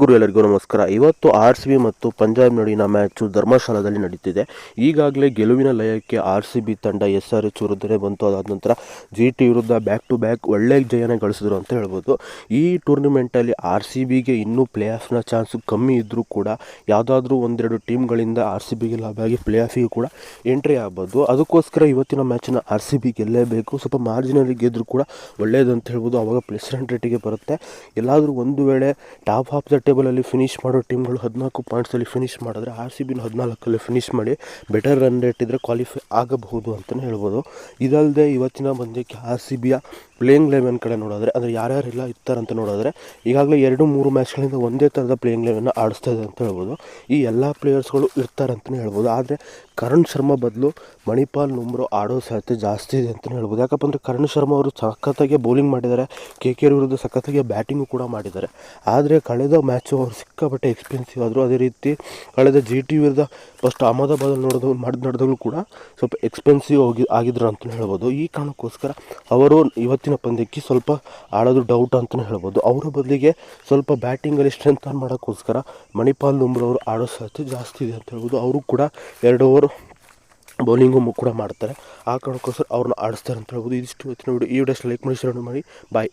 ಗುರು ಎಲ್ಲರಿಗೂ ನಮಸ್ಕಾರ. ಇವತ್ತು ಆರ್ ಸಿ ಬಿ ಮತ್ತು ಪಂಜಾಬ್ ನಡುವಿನ ಮ್ಯಾಚು ಧರ್ಮಶಾಲಾದಲ್ಲಿ ನಡೀತಿದೆ. ಈಗಾಗಲೇ ಗೆಲುವಿನ ಲಯಕ್ಕೆ ಆರ್ ಸಿ ಬಿ ತಂಡ ಎಸ್ ಆರ್ ಎಚ್ ವಿರುದ್ಧನೇ ಬಂತು. ಅದಾದ ನಂತರ ಜಿ ಟಿ ವಿರುದ್ಧ ಬ್ಯಾಕ್ ಟು ಬ್ಯಾಕ್ ಒಳ್ಳೆ ಜಯನ ಗಳಿಸಿದ್ರು ಅಂತ ಹೇಳ್ಬೋದು. ಈ ಟೂರ್ನಿಮೆಂಟಲ್ಲಿ ಆರ್ ಸಿ ಬಿಗೆ ಇನ್ನೂ ಪ್ಲೇ ಆಫ್ನ ಚಾನ್ಸ್ ಕಮ್ಮಿ ಇದ್ದರೂ ಕೂಡ ಯಾವುದಾದ್ರೂ ಒಂದೆರಡು ಟೀಮ್ಗಳಿಂದ ಆರ್ ಸಿ ಬಿಗೆ ಲಾಭಾಗಿ ಪ್ಲೇ ಆಫಿಗೆ ಕೂಡ ಎಂಟ್ರಿ ಆಗ್ಬೋದು. ಅದಕ್ಕೋಸ್ಕರ ಇವತ್ತಿನ ಮ್ಯಾಚನ್ನ ಆರ್ ಸಿ ಬಿ ಗೆಲ್ಲೇಬೇಕು. ಸ್ವಲ್ಪ ಮಾರ್ಜಿನಲ್ಲಿ ಗೆದ್ದರೂ ಕೂಡ ಒಳ್ಳೆಯದು ಅಂತ ಹೇಳ್ಬೋದು. ಅವಾಗ ಪ್ಲಸ್ ರೇಟಿಗೆ ಬರುತ್ತೆ. ಎಲ್ಲಾದರೂ ಒಂದು ವೇಳೆ ಟಾಪ್ ಆಫ್ ದ ಟೇಬಲಲ್ಲಿ ಫಿನಿಶ್ ಮಾಡೋ ಟೀಮ್ಗಳು ಹದಿನಾಲ್ಕು ಪಾಯಿಂಟ್ಸಲ್ಲಿ ಫಿನಿಶ್ ಮಾಡಿದ್ರೆ ಆರ್ ಸಿ ಬಿನ ಹದಿನಾಲ್ಕಲ್ಲಿ ಫಿನಿಶ್ ಮಾಡಿ ಬೆಟರ್ ರನ್ ರೇಟ್ ಇದ್ದರೆ ಕ್ವಾಲಿಫೈ ಆಗಬಹುದು ಅಂತಲೇ ಹೇಳ್ಬೋದು. ಇದಲ್ಲದೆ ಇವತ್ತಿನ ಪಂದ್ಯಕ್ಕೆ ಆರ್ ಸಿ ಬಿಯ ಪ್ಲೇಯಿಂಗ್ ಲೆವೆನ್ ಕಡೆ ನೋಡಿದ್ರೆ, ಅಂದರೆ ಯಾರ್ಯಾರೆಲ್ಲ ಇರ್ತಾರಂತ ನೋಡಿದ್ರೆ, ಈಗಾಗಲೇ ಎರಡು ಮೂರು ಮ್ಯಾಚ್ಗಳಿಂದ ಒಂದೇ ಥರದ ಪ್ಲೇಯಿಂಗ್ ಲೆವೆನ್ನ ಆಡಿಸ್ತಾ ಇದೆ ಅಂತ ಹೇಳ್ಬೋದು. ಈ ಎಲ್ಲ ಪ್ಲೇಯರ್ಸ್ಗಳು ಇರ್ತಾರೆ ಅಂತಲೇ ಹೇಳ್ಬೋದು. ಆದರೆ ಕರಣ್ ಶರ್ಮಾ ಬದಲು ಮಣಿಪಾಲ್ ನುಮ್ರೋ ಆಡೋ ಸಾಧ್ಯತೆ ಜಾಸ್ತಿ ಇದೆ ಅಂತಲೇ ಹೇಳ್ಬೋದು. ಯಾಕಪ್ಪ ಅಂದರೆ ಕರಣ್ ಶರ್ಮಾ ಅವರು ಸಖತ್ತಾಗಿ ಬೌಲಿಂಗ್ ಮಾಡಿದ್ದಾರೆ. ಕೆ ಕೆ ವಿರುದ್ಧ ಸಖತ್ತಾಗಿ ಬ್ಯಾಟಿಂಗು ಕೂಡ ಮಾಡಿದ್ದಾರೆ. ಆದರೆ ಕಳೆದ ಮ್ಯಾಚು ಅವರು ಸಿಕ್ಕಾಪಟ್ಟೆ ಎಕ್ಸ್ಪೆನ್ಸಿವ್ ಆದರೂ ಅದೇ ರೀತಿ ಕಳೆದ ಜಿ ಟಿ ವಿರುದ್ಧ ಫಸ್ಟ್ ಅಹಮದಾಬಾದಲ್ಲಿ ನೋಡಿದ್ರು ಮಾಡಿದ ನಡೆದಾಗಲೂ ಕೂಡ ಸ್ವಲ್ಪ ಎಕ್ಸ್ಪೆನ್ಸಿವ್ ಆಗಿ ಆಗಿದ್ರು ಅಂತಲೇ ಹೇಳ್ಬೋದು. ಈ ಕಾರಣಕ್ಕೋಸ್ಕರ ಅವರು ಇವತ್ತಿನ ಪಂದ್ಯಕ್ಕೆ ಸ್ವಲ್ಪ ಆಡೋದು ಡೌಟ್ ಅಂತಲೇ ಹೇಳ್ಬೋದು. ಅವರ ಬದಲಿಗೆ ಸ್ವಲ್ಪ ಬ್ಯಾಟಿಂಗಲ್ಲಿ ಸ್ಟ್ರೆಂಥನ್ ಮಾಡೋಕ್ಕೋಸ್ಕರ ಮಣಿಪಾಲ್ ಅವರು ಆಡೋ ಸಾಧ್ಯತೆ ಜಾಸ್ತಿ ಇದೆ ಅಂತ ಹೇಳ್ಬೋದು. ಅವರು ಕೂಡ ಎರಡು ಓವರ್ ಬೌಲಿಂಗು ಕೂಡ ಮಾಡ್ತಾರೆ. ಆ ಕಾರಣಕ್ಕೋಸ್ಕರ ಅವ್ರನ್ನ ಆಡಿಸ್ತಾರೆ ಅಂತ ಹೇಳ್ಬೋದು. ಇದಿಷ್ಟು ಇವತ್ತಿನ ವಿಡಿಯೋ ಈ ವಿಡಿಯೋ ಲೈಕ್ ಮಾಡಿ ಶೇರ್ ಮಾಡಿ. ಬಾಯ್